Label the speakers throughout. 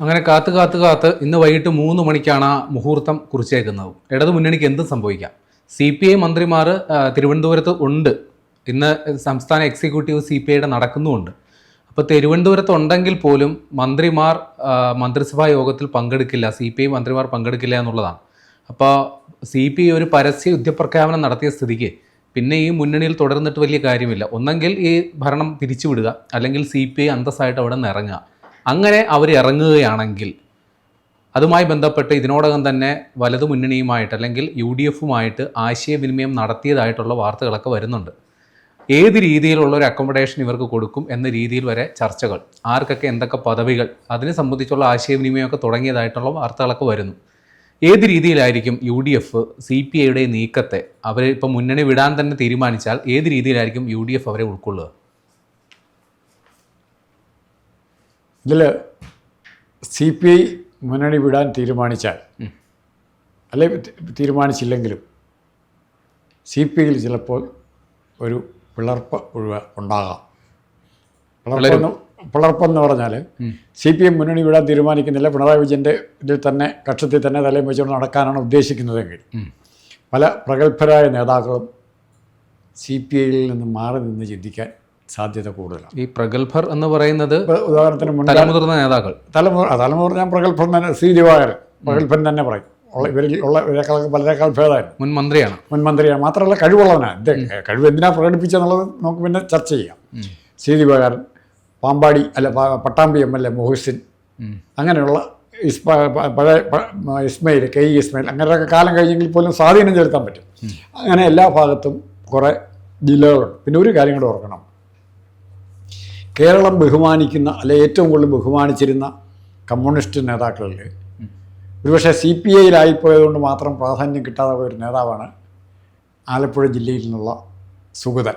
Speaker 1: അങ്ങനെ കാത്ത് കാത്ത് കാത്ത് ഇന്ന് വൈകിട്ട് മൂന്ന് മണിക്കാണ് ആ മുഹൂർത്തം കുറിച്ചേക്കുന്നത്. ഇടതു മുന്നണിക്ക് എന്ത് സംഭവിക്കാം. സി പി ഐ മന്ത്രിമാർ തിരുവനന്തപുരത്ത് ഉണ്ട്. ഇന്ന് സംസ്ഥാന എക്സിക്യൂട്ടീവ് സി പി ഐയുടെ നടക്കുന്നുമുണ്ട്. അപ്പോൾ തിരുവനന്തപുരത്ത് ഉണ്ടെങ്കിൽ പോലും മന്ത്രിമാർ മന്ത്രിസഭാ യോഗത്തിൽ പങ്കെടുക്കില്ല. സി പി ഐ മന്ത്രിമാർ പങ്കെടുക്കില്ല എന്നുള്ളതാണ്. അപ്പോൾ സി പി ഐ ഒരു പരസ്യ യുദ്ധപ്രഖ്യാപനം നടത്തിയ സ്ഥിതിക്ക് പിന്നെ ഈ മുന്നണിയിൽ തുടർന്നിട്ട് വലിയ കാര്യമില്ല. ഒന്നെങ്കിൽ ഈ ഭരണം പിരിച്ചുവിടുക അല്ലെങ്കിൽ സി പി ഐ അന്തസ്സായിട്ട് അവിടെ നിന്ന് ഇറങ്ങുക അങ്ങനെ അവർ ഇറങ്ങുകയാണെങ്കിൽ അതുമായി ബന്ധപ്പെട്ട് ഇതിനോടകം തന്നെ വലതു മുന്നണിയുമായിട്ട് അല്ലെങ്കിൽ യു ഡി എഫുമായിട്ട് ആശയവിനിമയം നടത്തിയതായിട്ടുള്ള വാർത്തകളൊക്കെ വരുന്നുണ്ട്. ഏത് രീതിയിലുള്ള ഒരു അക്കോമഡേഷൻ ഇവർക്ക് കൊടുക്കും എന്ന രീതിയിൽ വരെ ചർച്ചകൾ ആർക്കൊക്കെ എന്തൊക്കെ പദവികൾ അതിനെ സംബന്ധിച്ചുള്ള ആശയവിനിമയമൊക്കെ തുടങ്ങിയതായിട്ടുള്ള വാർത്തകളൊക്കെ വരുന്നു. ഏത് രീതിയിലായിരിക്കും U D F C P ഐയുടെ നീക്കത്തെ അവരെ ഇപ്പോൾ മുന്നണി വിടാൻ തന്നെ തീരുമാനിച്ചാൽ ഏത് രീതിയിലായിരിക്കും യു ഡി എഫ് അവരെ ഉൾക്കൊള്ളുക?
Speaker 2: ഇതിൽ സി പി ഐ മുന്നണി വിടാൻ തീരുമാനിച്ചാൽ അല്ലെ തീരുമാനിച്ചില്ലെങ്കിലും സി പി ഐയിൽ ചിലപ്പോൾ ഒരു പിളർപ്പ് ഒഴിവ ഉണ്ടാകാം. പിളർപ്പെന്ന് പിളർപ്പെന്ന് പറഞ്ഞാൽ സി പി എം മുന്നണി വിടാൻ തീരുമാനിക്കുന്നില്ല. പിണറായി വിജയന്റെ ഇതിൽ തന്നെ കക്ഷത്തിൽ തന്നെ തലയും വെച്ചുകൊണ്ട് നടക്കാനാണ് ഉദ്ദേശിക്കുന്നതെങ്കിൽ പല പ്രഗത്ഭരായ നേതാക്കളും സി പി ഐയിൽ നിന്ന് മാറി നിന്ന് ചിന്തിക്കാൻ സാധ്യത കൂടുതലാണ്.
Speaker 1: ഈ പ്രഗത്ഭർ എന്ന് പറയുന്നത്
Speaker 2: ഉദാഹരണത്തിന്
Speaker 1: തലമുതിർന്ന നേതാക്കൾ.
Speaker 2: തലമുറ തലമുറ ഞാൻ പ്രഗത്ഭൻ തന്നെ ശ്രീ ദിവാകരൻ പ്രഗത്ഭൻ തന്നെ പറയും. ഇവരിൽ ഉള്ള ഇവരെക്കാളൊക്കെ പലരെക്കാൾ ഭേദമായിരുന്നു.
Speaker 1: മുൻ മന്ത്രിയാണ്.
Speaker 2: മുൻ മന്ത്രിയാണ്. മാത്രമല്ല കഴിവുള്ളവനാണ്. കഴിവ് എന്തിനാ പ്രകടിപ്പിച്ചെന്നുള്ളത് നമുക്ക് പിന്നെ ചർച്ച ചെയ്യാം. സി ദിവാകരൻ പാമ്പാടി അല്ല Pattambi M L A Muhsin അങ്ങനെയുള്ള ഇസ്മ പഴയ ഇസ്മയിൽ കെ ഇ ഇസ്മയിൽ അങ്ങനെയൊക്കെ കാലം കഴിഞ്ഞെങ്കിൽ പോലും സ്വാധീനം ചെലുത്താൻ പറ്റും. അങ്ങനെ എല്ലാ ഭാഗത്തും കുറേ ജില്ലകളുണ്ട്. പിന്നെ ഒരു കാര്യം കൂടെ ഓർക്കണം. കേരളം ബഹുമാനിക്കുന്ന അല്ലെ ഏറ്റവും കൂടുതൽ ബഹുമാനിച്ചിരുന്ന കമ്മ്യൂണിസ്റ്റ് നേതാക്കളിൽ ഒരുപക്ഷെ സി പി ഐയിലായിപ്പോയതുകൊണ്ട് മാത്രം പ്രാധാന്യം കിട്ടാതെ പോയ ഒരു നേതാവാണ് ആലപ്പുഴ ജില്ലയിൽ നിന്നുള്ള സുഗതൻ.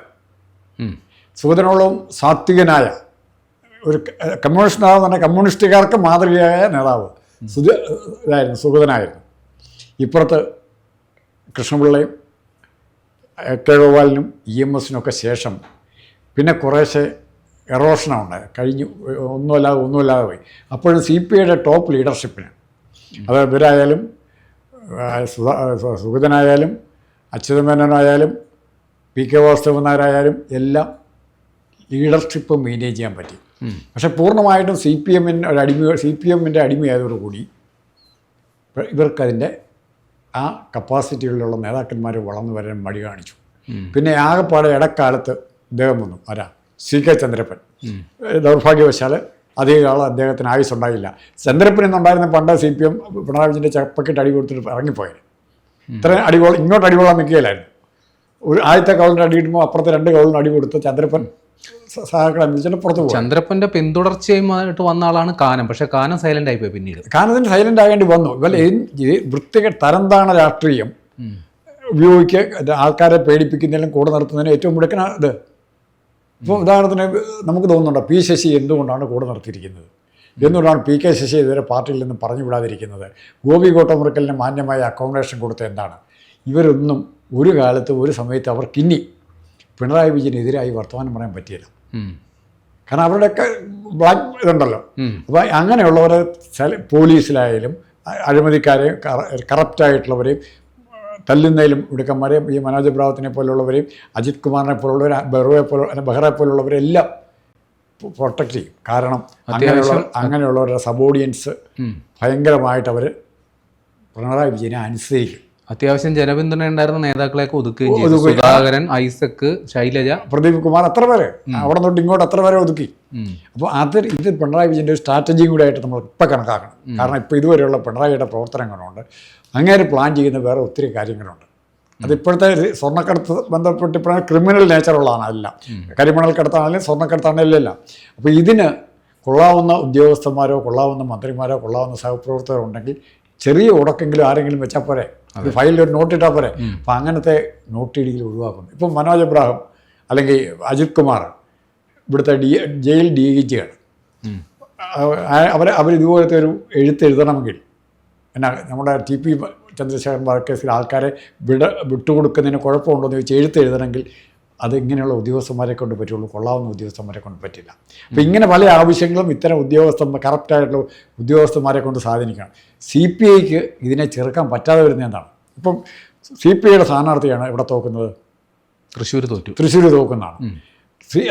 Speaker 2: സുഗതനോളം സാത്വികനായ ഒരു കമ്മ്യൂണിസ്റ്റ് നേതാവ് തന്നെ കമ്മ്യൂണിസ്റ്റുകാർക്ക് മാതൃകയായ നേതാവ്. സുധ ഇതായിരുന്നു സുഗതനായിരുന്നു. ഇപ്പുറത്ത് കൃഷ്ണപിള്ളയും എ കെ ഗോപാലിനും ഇ എം എസിനൊക്കെ ശേഷം പിന്നെ കുറേശ്ശെ എറോഷനാണ്. ഉണ്ടായത് കഴിഞ്ഞു ഒന്നുമല്ലാതെ ഒന്നുമില്ലാതെ പോയി. അപ്പോഴും സി പി ഐയുടെ ടോപ്പ് ലീഡർഷിപ്പിന്. അത് ഇവരായാലും സുഗതനായാലും അച്യുതമേനോനായാലും പി കെ വാസുദേവൻ എല്ലാം ലീഡർഷിപ്പ് മെയിന്റെയിൻ ചെയ്യാൻ പറ്റി. പക്ഷെ പൂർണമായിട്ടും സി പി എമ്മിന്റെ ഒരു അടിമ സി പി എമ്മിന്റെ അടിമയായതോടുകൂടി ഇവ- ഇവർക്കതിന്റെ ആ കപ്പാസിറ്റികളിലുള്ള നേതാക്കന്മാർ വളർന്നു വരാൻ മടി കാണിച്ചു. പിന്നെ ആകെപ്പാടെ ഇടക്കാലത്ത് ഇദ്ദേഹം വന്നു. ആരാ? C K Chandrappan. ദൗർഭാഗ്യവശാൽ അധികകാലം അദ്ദേഹത്തിന് ആയുസ് ഉണ്ടായില്ല ചന്ദ്രപ്പൻ എന്നുണ്ടായിരുന്ന പണ്ട് സി പി എം പിണറായി വിജയന്റെ ചപ്പക്കിട്ട് അടി കൊടുത്തിട്ട് ഇറങ്ങിപ്പോയത് ഇത്രയും അടികോളം ഇങ്ങോട്ട് അടികൊള്ളാൻ നിൽക്കുകയില്ലായിരുന്നു. ഒരു ആദ്യത്തെ കൗളിന് അടി കിട്ടുമ്പോൾ അപ്പുറത്തെ രണ്ട് കൗലിന് അടി കൊടുത്ത് ചന്ദ്രപ്പൻ സഹാക്കളെ പുറത്ത് പോകും
Speaker 1: ചന്ദ്രപ്പന്റെ പിന്തുടർച്ചയുമായിട്ട് വന്ന ആളാണ് കാനം. പക്ഷെ കാനം സൈലന്റ് ആയിപ്പോയി പിന്നീട്.
Speaker 2: കാനത്തിന് സൈലന്റ് ആകേണ്ടി വന്നു. ഇവൽ വൃത്തികെട്ട തരംതാണ രാഷ്ട്രീയം ഉപയോഗിക്കുക ആൾക്കാരെ പേടിപ്പിക്കുന്നതിലും കൂടെ നിർത്തുന്നതിനും ഏറ്റവും മുടക്കന ഇത്. ഇപ്പോൾ ഉദാഹരണത്തിന് നമുക്ക് തോന്നുന്നുണ്ടോ പി ശശി എന്തുകൊണ്ടാണ് കൂടെ നിർത്തിയിരിക്കുന്നത്? എന്തുകൊണ്ടാണ് പി കെ ശശി ഇതുവരെ പാർട്ടിയിൽ നിന്ന് പറഞ്ഞു വിടാതിരിക്കുന്നത്? ഗോപി കോട്ടമുറിക്കലിന് മാന്യമായ അക്കോമഡേഷൻ കൊടുത്ത എന്താണ്? ഇവരൊന്നും ഒരു കാലത്ത് ഒരു സമയത്ത് അവർക്കിനി പിണറായി വിജയനെതിരായി വർത്തമാനം പറയാൻ പറ്റിയില്ല. കാരണം അവരുടെയൊക്കെ ബ്ലാക്ക് ഇതുണ്ടല്ലോ. അപ്പോൾ അങ്ങനെയുള്ളവരെ പോലീസിലായാലും അഴിമതിക്കാരെയും കറപ്റ്റായിട്ടുള്ളവരെയും തല്ലുന്നതിലും ഇടുക്കന്മാരെയും ഈ മനോജ് പ്രാവത്തിനെ പോലുള്ളവരെയും അജിത് കുമാറിനെ പോലുള്ളവരെ ബെറുവെ പോലെ അല്ല, ബെഹ്റെ പോലുള്ളവരെല്ലാം പ്രൊട്ടക്റ്റ് ചെയ്യും. കാരണം അങ്ങനെയുള്ള അങ്ങനെയുള്ളവരുടെ സബോഡിയൻസ് ഭയങ്കരമായിട്ട് അവർ പിണറായി വിജയനെ അനുസരിക്കും.
Speaker 1: അത്യാവശ്യം ജനപിന്തുണ ഉണ്ടായിരുന്ന നേതാക്കളെയൊക്കെ ഒതുക്കുകയും ചെയ്തു. സുധാകരൻ ഐസക് ശൈലജ.
Speaker 2: പ്രദീപ് കുമാർ അത്ര വരെ. അവിടെ തൊട്ട് ഇങ്ങോട്ട് അത്ര വരെ ഒതുക്കി. അപ്പോൾ അത് ഇത് പിണറായി വിജയന്റെ ഒരു സ്ട്രാറ്റജിയും കൂടെ ആയിട്ട് നമ്മൾ ഇപ്പം കണക്കാക്കണം. കാരണം ഇപ്പോൾ ഇതുവരെയുള്ള പിണറായിയുടെ പ്രവർത്തനങ്ങളുണ്ട്. അങ്ങനെ പ്ലാൻ ചെയ്യുന്ന വേറെ ഒത്തിരി കാര്യങ്ങളുണ്ട്. അതിപ്പോഴത്തെ ഇപ്പോഴത്തെ സ്വർണക്കടത്ത് ബന്ധപ്പെട്ട് ഇപ്പോൾ ക്രിമിനൽ നേച്ചറുള്ളതാണ് എല്ലാം. കരിമണൽ കടത്താണെങ്കിലും സ്വർണക്കടത്താണെങ്കിലും എല്ലാം. അപ്പോൾ ഇതിന് കൊള്ളാവുന്ന ഉദ്യോഗസ്ഥന്മാരോ കൊള്ളാവുന്ന മന്ത്രിമാരോ കൊള്ളാവുന്ന സഹപ്രവർത്തകരോ ഉണ്ടെങ്കിൽ ചെറിയ ഉടക്കെങ്കിലും ആരെങ്കിലും വെച്ചാൽ പോരെ. അത്. ഫയലിൽ ഒരു നോട്ട് ഇട്ടാൽ പോരെ. അപ്പം അങ്ങനത്തെ നോട്ട് ഇടിയിൽ ഒഴിവാക്കുന്നു ഇപ്പം മനോജ് എബ്രാഹിം അല്ലെങ്കിൽ അജിത് കുമാർ ഇവിടുത്തെ ഡി ജയിൽ ഡി ജി ജിയാണ് അവർ അവർ ഇതുപോലത്തെ ഒരു എഴുത്ത് എഴുതണമെങ്കിൽ എന്നാ നമ്മുടെ ടി പി ചന്ദ്രശേഖരൻ വധക്കേസിൽ ആൾക്കാരെ വിട വിട്ടുകൊടുക്കുന്നതിന് കുഴപ്പമുണ്ടോ എന്ന് ചോദിച്ചാൽ എഴുത്ത് എഴുതണമെങ്കിൽ അത് ഇങ്ങനെയുള്ള ഉദ്യോഗസ്ഥന്മാരെ കൊണ്ട് പറ്റുള്ളൂ? കൊള്ളാവുന്ന ഉദ്യോഗസ്ഥന്മാരെ കൊണ്ട് പറ്റില്ല. അപ്പോൾ ഇങ്ങനെ പല ആവശ്യങ്ങളും ഇത്തരം ഉദ്യോഗസ്ഥന്മാർ കറക്റ്റായിട്ടുള്ള ഉദ്യോഗസ്ഥന്മാരെ കൊണ്ട് സ്വാധീനിക്കണം സി പി ഐക്ക് ഇതിനെ ചെറുക്കാൻ പറ്റാതെ വരുന്ന എന്താണ്? ഇപ്പം സി പി ഐയുടെ സ്ഥാനാർത്ഥിയാണ് ഇവിടെ തോക്കുന്നത്.
Speaker 1: തൃശ്ശൂർ തോറ്റു.
Speaker 2: തൃശ്ശൂർ തോക്കുന്നതാണ്.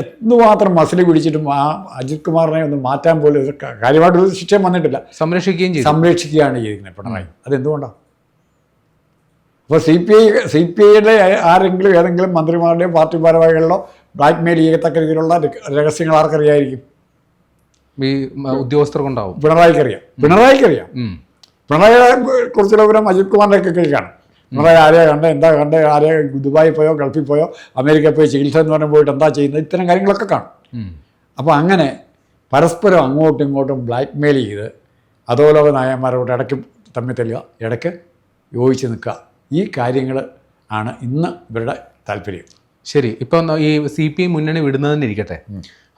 Speaker 2: എന്തുമാത്രം മസിൽ പിടിച്ചിട്ടും ആ അജിത് കുമാറിനെ ഒന്ന് മാറ്റാൻ പോലും കാര്യമായിട്ടൊരു ശിക്ഷയും വന്നിട്ടില്ല.
Speaker 1: സംരക്ഷിക്കുകയും
Speaker 2: സംരക്ഷിക്കുകയാണ് ചെയ്തിരിക്കുന്നത് പിണറായി. അതെന്തുകൊണ്ടാണ് അപ്പോൾ C P I C P ഐയുടെ ആരെങ്കിലും ഏതെങ്കിലും മന്ത്രിമാരുടെയോ പാർട്ടി ഭാരവാഹികളിലോ ബ്ലാക്ക് മെയിൽ ചെയ്യത്തക്ക രീതിയിലുള്ള രഹസ്യങ്ങൾ ആർക്കറിയായിരിക്കും?
Speaker 1: ഈ ഉദ്യോഗസ്ഥർക്കുണ്ടാവും. ഉദ്യോഗസ്ഥർ കൊണ്ടാവും
Speaker 2: പിണറായിക്കറിയാം. പിണറായിക്കറിയാം
Speaker 1: ഉം.
Speaker 2: പിണറായിയെ കുറിച്ചുള്ള വിവരം അജിത് കുമാറിന്റെ ഒക്കെ കേൾക്കാണ് പിണറായി ആരെയാ കണ്ട എന്താ കണ്ട ആരെയാ ദുബായി പോയോ? ഗൾഫിൽ പോയോ? അമേരിക്ക പോയി ചികിത്സ എന്ന് പറഞ്ഞ് പോയിട്ട് എന്താ ചെയ്യുന്നത്? ഇത്തരം കാര്യങ്ങളൊക്കെ കാണും. അപ്പോൾ അങ്ങനെ പരസ്പരം അങ്ങോട്ടും ഇങ്ങോട്ടും ബ്ലാക്ക് മെയിൽ ചെയ്ത് അധോലോക നായന്മാരോട് ഇടയ്ക്ക് തമ്മിൽ തെല്ലുക ഇടയ്ക്ക് യോജിച്ച് നിൽക്കുക. ഈ കാര്യങ്ങൾ ആണ് ഇന്ന് ഇവരുടെ താല്പര്യം.
Speaker 1: ശരി. ഇപ്പം ഈ സി പി എം മുന്നണി വിടുന്നതെന്ന് ഇരിക്കട്ടെ.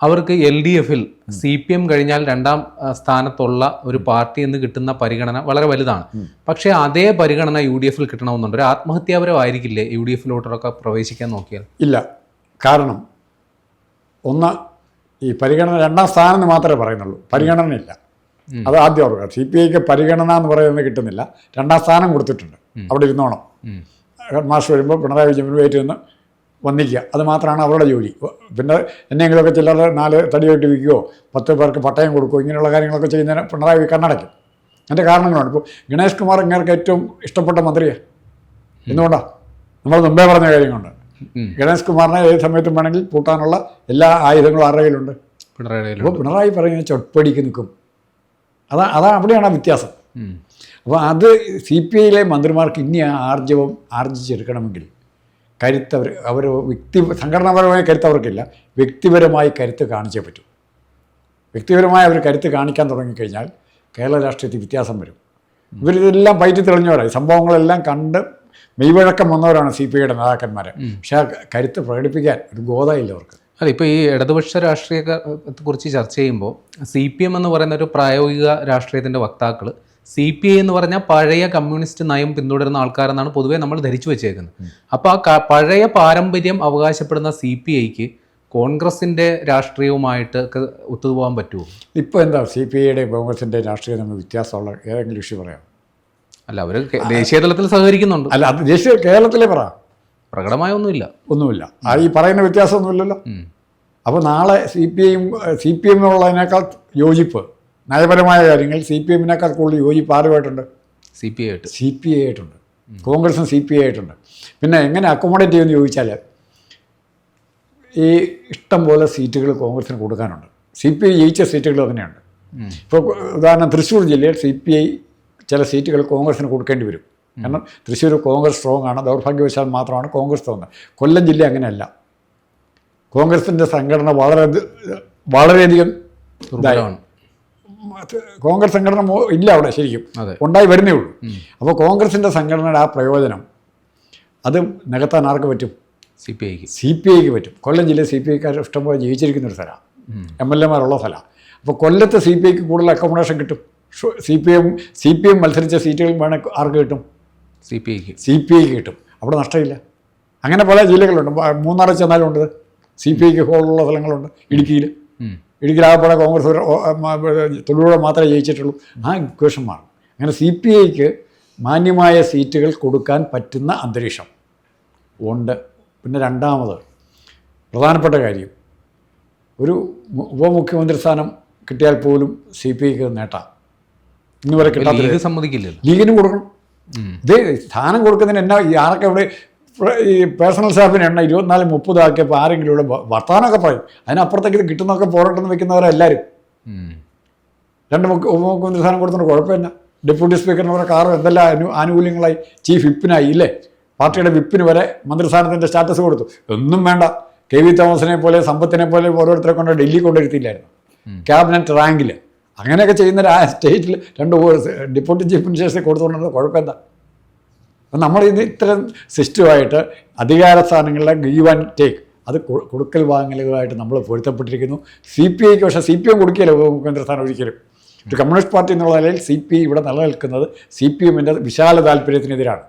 Speaker 1: അവർക്ക് എൽ ഡി എഫിൽ സി പി എം കഴിഞ്ഞാൽ രണ്ടാം സ്ഥാനത്തുള്ള ഒരു പാർട്ടി എന്ന് കിട്ടുന്ന പരിഗണന വളരെ വലുതാണ്. പക്ഷേ അതേ പരിഗണന യു ഡി എഫിൽ കിട്ടണമെന്നുണ്ട്. ഒരു ആത്മഹത്യാപരമായിരിക്കില്ലേ യു ഡി എഫിലോട്ടൊക്കെ പ്രവേശിക്കാൻ നോക്കിയാൽ?
Speaker 2: ഇല്ല. കാരണം ഒന്ന് ഈ പരിഗണന രണ്ടാം സ്ഥാനം എന്ന് മാത്രമേ പറയുന്നുള്ളൂ. പരിഗണനയില്ല. അത് ആദ്യം ഓർക്കുക. സി പി ഐക്ക് പരിഗണന എന്ന് പറയുന്നത് കിട്ടുന്നില്ല. രണ്ടാം സ്ഥാനം കൊടുത്തിട്ടുണ്ട്. അവിടെ ഇരുന്നോണം.
Speaker 1: ഹെഡ്
Speaker 2: മാസ്റ്റർ വരുമ്പോൾ പിണറായി വിജയൻ വെയിറ്റ് നിന്ന് വന്നിക്കുക അത് മാത്രമാണ് അവരുടെ ജോലി. പിന്നെ എന്നെങ്കിലുമൊക്കെ ചിലർ നാല് തടി കെട്ടി വിൽക്കുകയോ പത്ത് പേർക്ക് പട്ടയം കൊടുക്കുകയോ ഇങ്ങനെയുള്ള കാര്യങ്ങളൊക്കെ ചെയ്യുന്നതിന് പിണറായി കണ്ണടയ്ക്കും. അതിന്റെ കാരണങ്ങളാണ്. ഇപ്പോൾ ഗണേഷ് കുമാർ ഇങ്ങനെയൊക്കെ ഏറ്റവും ഇഷ്ടപ്പെട്ട മന്ത്രിയാണ് എന്തുകൊണ്ടാണ് നമ്മൾ മുമ്പേ പറഞ്ഞ കാര്യങ്ങളുണ്ട്. ഗണേഷ് കുമാറിനെ ഏത് സമയത്തും വേണമെങ്കിൽ പൂട്ടാനുള്ള എല്ലാ ആയുധങ്ങളും ആരുടെ കയ്യിലുണ്ട്?
Speaker 1: പിണറായി
Speaker 2: പറയുന്നത് ചൊട്ടടിക്ക് നിൽക്കും. അതാ അതാ അവിടെയാണ് ആ വ്യത്യാസം. അപ്പോൾ അത് സി പി ഐയിലെ മന്ത്രിമാർക്ക് ഇനി ആ ആർജവം ആർജിച്ചെടുക്കണമെങ്കിൽ കരുത്തവർ അവർ വ്യക്തി സംഘടനാപരമായ കരുത്ത് അവർക്കില്ല. വ്യക്തിപരമായി കരുത്ത് കാണിച്ചേ പറ്റൂ. വ്യക്തിപരമായി അവർ കരുത്ത് കാണിക്കാൻ തുടങ്ങിക്കഴിഞ്ഞാൽ കേരള രാഷ്ട്രീയത്തിൽ വ്യത്യാസം വരും. ഇവരിതെല്ലാം പയറ്റി തെളിഞ്ഞവരായി സംഭവങ്ങളെല്ലാം കണ്ട് മെയ്വഴക്കം വന്നവരാണ് സി പി ഐയുടെ നേതാക്കന്മാരെ. പക്ഷേ ആ കരുത്ത് പ്രകടിപ്പിക്കാൻ ഒരു ഗോതയില്ല അവർക്ക്.
Speaker 1: അല്ല ഇപ്പോൾ ഈ ഇടതുപക്ഷ രാഷ്ട്രീയത്തെ കുറിച്ച് ചർച്ച ചെയ്യുമ്പോൾ സി പി എം എന്ന് പറയുന്ന ഒരു പ്രായോഗിക രാഷ്ട്രീയത്തിന്റെ വക്താക്കൾ സി പി ഐ എന്ന് പറഞ്ഞാൽ പഴയ കമ്മ്യൂണിസ്റ്റ് നയം പിന്തുടരുന്ന ആൾക്കാരെന്നാണ് പൊതുവേ നമ്മൾ ധരിച്ചു വെച്ചേക്കുന്നത്. അപ്പോൾ ആ പഴയ പാരമ്പര്യം അവകാശപ്പെടുന്ന സി പി ഐക്ക് കോൺഗ്രസിന്റെ രാഷ്ട്രീയവുമായിട്ട് ഒത്തുപോകാൻ പറ്റുമോ?
Speaker 2: ഇപ്പോൾ എന്താ സി പി ഐയുടെ കോൺഗ്രസിന്റെ രാഷ്ട്രീയം തമ്മിൽ വ്യത്യാസമുള്ള ഏതെങ്കിലും ഇഷ്യൂ പറയാം
Speaker 1: അല്ല അവർ ദേശീയ തലത്തിൽ സഹകരിക്കുന്നുണ്ട്.
Speaker 2: അല്ല അത് ദേശീയ കേരളത്തിലെ പറ.
Speaker 1: പ്രകടമായ ഒന്നുമില്ല.
Speaker 2: ഒന്നുമില്ല. ആ ഈ പറയുന്ന വ്യത്യാസമൊന്നുമില്ലല്ലോ. അപ്പോൾ നാളെ സി പി ഐയും സി പി എമ്മിനുള്ളതിനേക്കാൾ യോജിപ്പ് നയപരമായ കാര്യങ്ങൾ സി പി എമ്മിനേക്കാൾ കൂടുതൽ യോജിപ്പ് ആരുമായിട്ടുണ്ട്?
Speaker 1: സി പി ഐ ആയിട്ട്.
Speaker 2: സി പി ഐ ആയിട്ടുണ്ട്. കോൺഗ്രസും സി പി ഐ ആയിട്ടുണ്ട്. പിന്നെ എങ്ങനെ അക്കോമഡേറ്റ് ചെയ്യുമെന്ന് ചോദിച്ചാൽ ഈ ഇഷ്ടം പോലെ സീറ്റുകൾ കോൺഗ്രസിന് കൊടുക്കാനുണ്ട്. സി പി ഐ ജയിച്ച സീറ്റുകൾ തന്നെയുണ്ട്. ഇപ്പോൾ ഉദാഹരണം തൃശ്ശൂർ ജില്ലയിൽ സി പി ഐ ചില സീറ്റുകൾ കോൺഗ്രസിന് കൊടുക്കേണ്ടി വരും. കാരണം തൃശ്ശൂർ കോൺഗ്രസ് സ്ട്രോങ് ആണ് ദൗർഭാഗ്യവശാൽ മാത്രമാണ് കോൺഗ്രസ് തോന്നുന്നത്. കൊല്ലം ജില്ല അങ്ങനെയല്ല. കോൺഗ്രസിന്റെ സംഘടന വളരെ വളരെയധികം ഇതായി. കോൺഗ്രസ് സംഘടന ഇല്ല അവിടെ ശരിക്കും. ഉണ്ടായി വരുന്നേ ഉള്ളൂ. അപ്പോൾ കോൺഗ്രസിന്റെ സംഘടനയുടെ ആ പ്രയോജനം അത് നികത്താൻ ആർക്ക് പറ്റും?
Speaker 1: സി പി ഐക്ക്.
Speaker 2: സി പി ഐക്ക് പറ്റും. കൊല്ലം ജില്ലയിൽ സി പി ഐക്കാർ ഇഷ്ടംപോലെ ജീവിച്ചിരിക്കുന്ന ഒരു സ്ഥലമാണ് എം എൽ എമാരുള്ള സ്ഥലമാണ് അപ്പോൾ കൊല്ലത്ത് സി പി ഐക്ക് കൂടുതൽ അക്കോമഡേഷൻ കിട്ടും. C P M C P M മത്സരിച്ച സീറ്റുകൾ വേണമെങ്കിൽ ആർക്ക് കിട്ടും?
Speaker 1: സി പി ഐക്ക്.
Speaker 2: സി പി ഐക്ക് കിട്ടും. അവിടെ നഷ്ടമില്ല. അങ്ങനെ പല ജില്ലകളുണ്ട്. മൂന്നാറിൽ ചെന്നാലും ഉണ്ട് സി പി ഐക്ക് ഹോളുള്ള സ്ഥലങ്ങളുണ്ട്. ഇടുക്കിയിൽ ഇടുക്കിയിൽ ആകപ്പാടെ കോൺഗ്രസ് തൊഴിലൂടെ മാത്രമേ ജയിച്ചിട്ടുള്ളൂ. ആ ഇക്വേഷൻ മാറും. അങ്ങനെ സി പി ഐക്ക് മാന്യമായ സീറ്റുകൾ കൊടുക്കാൻ പറ്റുന്ന അന്തരീക്ഷം ഉണ്ട്. പിന്നെ രണ്ടാമത് പ്രധാനപ്പെട്ട കാര്യം ഒരു ഉപമുഖ്യമന്ത്രി സ്ഥാനം കിട്ടിയാൽ പോലും സി പി ഐക്ക് നേട്ടാം. ഇന്ന് വരെ കിട്ടാത്ത
Speaker 1: സമ്മതിക്കില്ല
Speaker 2: ലീഗിനും കൊടുക്കണം. ഇത് സ്ഥാനം കൊടുക്കുന്നതിന് എന്നാ ആരൊക്കെ ഇവിടെ ഈ പേഴ്സണൽ സ്റ്റാഫിന് എണ്ണ ഇരുപത്തിനാല് മുപ്പത് ആക്കിയപ്പോൾ ആരെങ്കിലും ഇവിടെ വർത്തമാനമൊക്കെ പറയും. അതിനപ്പുറത്തേക്ക് ഇത് കിട്ടുന്നൊക്കെ പോരാട്ടം വെക്കുന്നവരെല്ലാവരും
Speaker 1: എല്ലാവരും
Speaker 2: രണ്ട് മുഖ്യ ഉപമുഖ്യമന്ത്രി സ്ഥാനം കൊടുത്തിട്ട് കുഴപ്പമില്ല ഡെപ്യൂട്ടി സ്പീക്കറിന് വരെ കാറും എന്തെല്ലാം അനു ആനുകൂല്യങ്ങളായി ചീഫ് വിപ്പിനായി ഇല്ലേ? പാർട്ടിയുടെ വിപ്പിന് വരെ മന്ത്രിസ്ഥാനത്തിന്റെ സ്റ്റാറ്റസ് കൊടുത്തു. ഒന്നും വേണ്ട. കെ വി തോമസിനെ പോലെ സമ്പത്തിനെ പോലെ ഓരോരുത്തരെ കൊണ്ട് ഡൽഹി കൊണ്ടിരുത്തിയില്ലായിരുന്നു ക്യാബിനറ്റ് റാങ്കിൽ അങ്ങനെയൊക്കെ ചെയ്യുന്ന സ്റ്റേറ്റിൽ രണ്ട് ഡെപ്യൂട്ടി ചീഫ് മിനിസ്റ്റേഴ്സിനെ കൊടുത്തുകൊണ്ടിരുന്നത് കുഴപ്പമെന്താ അപ്പം നമ്മൾ ഇത് ഇത്തരം സിസ്റ്റമായിട്ട് അധികാര സ്ഥാനങ്ങളിലെ ഗീവ് ആൻഡ് ടേക്ക് അത് കൊടുക്കൽ വാങ്ങലുകളായിട്ട് നമ്മൾ പൊരുത്തപ്പെട്ടിരിക്കുന്നു. സി പി ഐക്ക് പക്ഷേ സി പി എം കൊടുക്കില്ല ഉപമുഖ്യമന്ത്രി ഒരിക്കലും. ഒരു കമ്മ്യൂണിസ്റ്റ് പാർട്ടി എന്നുള്ള നിലയിൽ സി പി ഇവിടെ നിലനിൽക്കുന്നത് സി പി എമ്മിന്റെ വിശാല താല്പര്യത്തിനെതിരാണ്.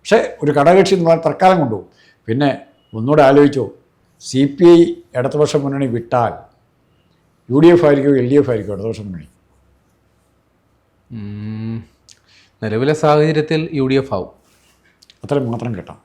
Speaker 2: പക്ഷേ ഒരു ഘടകകക്ഷി പറഞ്ഞാൽ തൽക്കാലം കൊണ്ടുപോകും. പിന്നെ ഒന്നുകൂടെ ആലോചിച്ചോ സി പി ഐ ഇടതുപക്ഷ മുന്നണി വിട്ടാൽ യു ഡി എഫ് ആയിരിക്കും എൽ ഡി എഫ് ആയിരിക്കും ഇടതുപക്ഷ മുന്നണി?
Speaker 1: നിലവിലെ സാഹചര്യത്തിൽ യു ഡി എഫ് ആവും.
Speaker 2: അത്രയും മാത്രം കിട്ടാം.